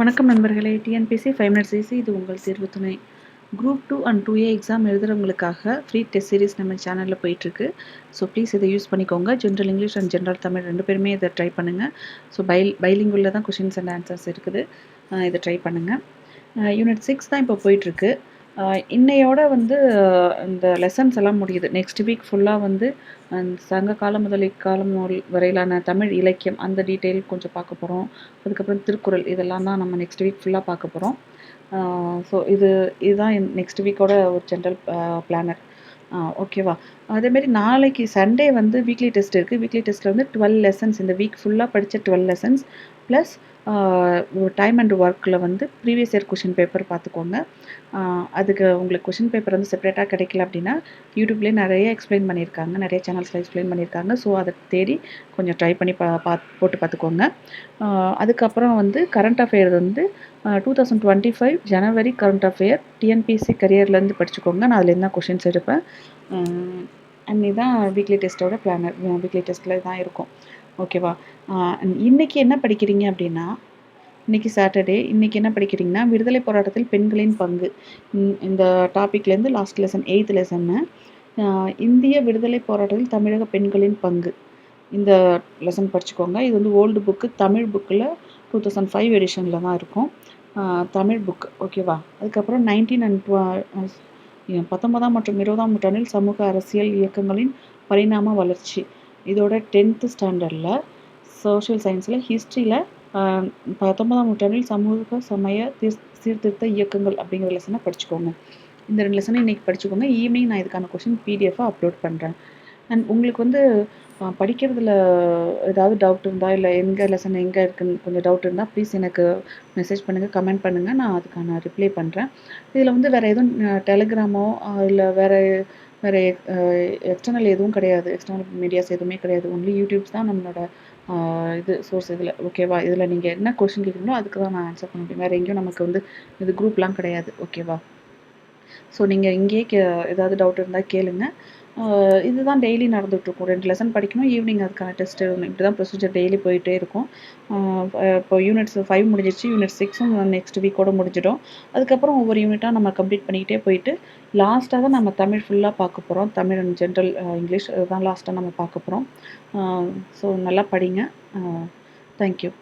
வணக்கம் நண்பர்களே. TNPSC five minutes easy இது உங்கள் தேர்வு துணை. Group two and two A exam எழுதுறவங்களுக்காக free test series நம்ம சேனலில் போயிட்டுருக்கு. ஸோ ப்ளீஸ் இதை யூஸ் பண்ணிக்கோங்க. General English and general Tamil ரெண்டு பேருமே இதை ட்ரை பண்ணுங்கள் ஸோ பைல் பைலிங்குள்ள தான் கொஷின்ஸ் அண்ட் ஆன்சர்ஸ் இருக்குது. இதை ட்ரை பண்ணுங்கள் யூனிட் சிக்ஸ் தான் இப்போ போயிட்டுருக்கு. இன்னையோட வந்து இந்த லெசன்ஸ் எல்லாம் முடியுது. நெக்ஸ்ட் வீக் ஃபுல்லாக வந்து சங்க காலம் முதல் இக்காலம் வரையிலான தமிழ் இலக்கியம் அந்த டீட்டெயில் கொஞ்சம் பார்க்க போகிறோம் அதுக்கப்புறம் திருக்குறள் இதெல்லாம் தான் நம்ம நெக்ஸ்ட் வீக் ஃபுல்லாக பார்க்க போகிறோம் ஸோ இது இதுதான் நெக்ஸ்ட் வீக்கோட ஒரு ஜென்ரல் பிளானர் ஓகேவா அதேமாரி நாளைக்கு சண்டே வந்து வீக்லி டெஸ்ட் இருக்குது வீக்லி டெஸ்ட்டில் வந்து டுவெல் லெசன்ஸ் இந்த வீக் ஃபுல்லாக படித்த twelve lessons plus time and ஒர்க்கில் வந்து ப்ரீவியஸ் இயர் கொஷின் பேப்பர் பார்த்துக்கோங்க அதுக்கு உங்களுக்கு கொஷின் பேப்பர் வந்து செப்பரேட்டாக கிடைக்கல அப்படின்னா யூடியூப்லேயே நிறைய எக்ஸ்பிளைன் பண்ணியிருக்காங்க. நிறைய சேனல்ஸில் எக்ஸ்பிளைன் பண்ணியிருக்காங்க. ஸோ அதை தேடி கொஞ்சம் ட்ரை பண்ணி பா பாத் போட்டு பார்த்துக்கோங்க அதுக்கப்புறம் வந்து கரண்ட் அஃபேர் வந்து two thousand twenty five January current affair TNPSC கரியர்லேருந்து படிச்சுக்கோங்க. நான் அதுலேருந்து தான் கொஷின்ஸ் எடுப்பேன். அன்னி தான் வீக்லி டெஸ்ட்டோட பிளானர் வீக்லி டெஸ்ட்டில் தான் இருக்கும். ஓகேவா? இன்றைக்கி இன்னைக்கு என்ன படிக்கிறீங்க அப்படின்னா இன்றைக்கி சாட்டர்டே இன்றைக்கி என்ன படிக்கிறீங்கன்னா விடுதலை போராட்டத்தில் பெண்களின் பங்கு. இந்த- டாப்பிக்லேருந்து லாஸ்ட் லெசன் எயித் லெசன்னு இந்திய விடுதலை போராட்டத்தில் தமிழக பெண்களின் பங்கு. இந்த லெசன் படிச்சுக்கோங்க. இது வந்து ஓல்டு புக்கு தமிழ் புக்கில் டூ தௌசண்ட் ஃபைவ் எடிஷனில் தான் இருக்கும். தமிழ் புக் ஓகேவா? அதுக்கப்புறம் நைன்டீன் அண்ட் பத்தொன்பதாம் மற்றும் இருபதாம் நூற்றாண்டில் சமூக அரசியல் இயக்கங்களின் பரிணாம வளர்ச்சி. இதோட டென்த்து ஸ்டாண்டர்டில் சோஷியல் சயின்ஸில் ஹிஸ்ட்ரியில் பத்தொன்பதாம் நூற்றாண்டில் சமூக சமய தீர்- சீர்திருத்த இயக்கங்கள் அப்படிங்கிற லெசனை படிச்சுக்கோங்க. இந்த ரெண்டு லெசனை இன்றைக்கி படிச்சுக்கோங்க. ஈவினிங் நான் இதுக்கான கொஷின் பிடிஎஃபாக அப்லோட் பண்ணுறேன் அண்ட் உங்களுக்கு வந்து படிக்கிறதுல ஏதாவது டவுட் இருந்தால் இல்லை எங்கே லெசன் எங்கே இருக்குன்னு கொஞ்சம் டவுட் இருந்தால் ப்ளீஸ் எனக்கு மெசேஜ் பண்ணுங்கள் கமெண்ட் பண்ணுங்கள் நான் அதுக்கான ரிப்ளை பண்ணுறேன் இதில் வந்து வேறு எதுவும் டெலிகிராமோ இல்லை வேறு வேறு எக்ஸ்டர்னல் எதுவும் கிடையாது. எக்ஸ்டர்னல் மீடியாஸ் எதுவுமே கிடையாது. ஒன்லி யூடியூப்ஸ் தான் நம்மளோட இது சோர்ஸ் இதில் ஓகேவா இதில் நீங்கள் என்ன கொஷின் கேட்குறீங்களோ அதுக்கு தான் நான் ஆன்சர் பண்ண முடியும். வேறு எங்கேயும் நமக்கு வந்து இது குரூப்லாம் கிடையாது. ஓகேவா ஸோ நீங்கள் இங்கேயே கே ஏதாவது டவுட் இருந்தால் கேளுங்கள் இதுதான் டெய்லி நடந்துகிட்ருக்கும். ரெண்டு லெசன் படிக்கணும் ஈவினிங் அதுக்கான டெஸ்ட்டு இப்படி தான் ப்ரொசீஜர் டெய்லி போயிட்டே இருக்கும். இப்போ யூனிட்ஸ் ஃபைவ் முடிஞ்சிச்சு யூனிட் சிக்ஸும் நெக்ஸ்ட் வீக்கோட முடிஞ்சிடும். அதுக்கப்புறம் ஒவ்வொரு யூனிட்டாக நம்ம கம்ப்ளீட் பண்ணிக்கிட்டே போயிட்டு லாஸ்ட்டாக தான் நம்ம தமிழ் ஃபுல்லாக பார்க்க போகிறோம் தமிழ் அண்ட் ஜென்ரல் இங்கிலீஷ் இதுதான் லாஸ்ட்டாக நம்ம பார்க்க போகிறோம் ஸோ நல்லா படிங்க. தேங்க்யூ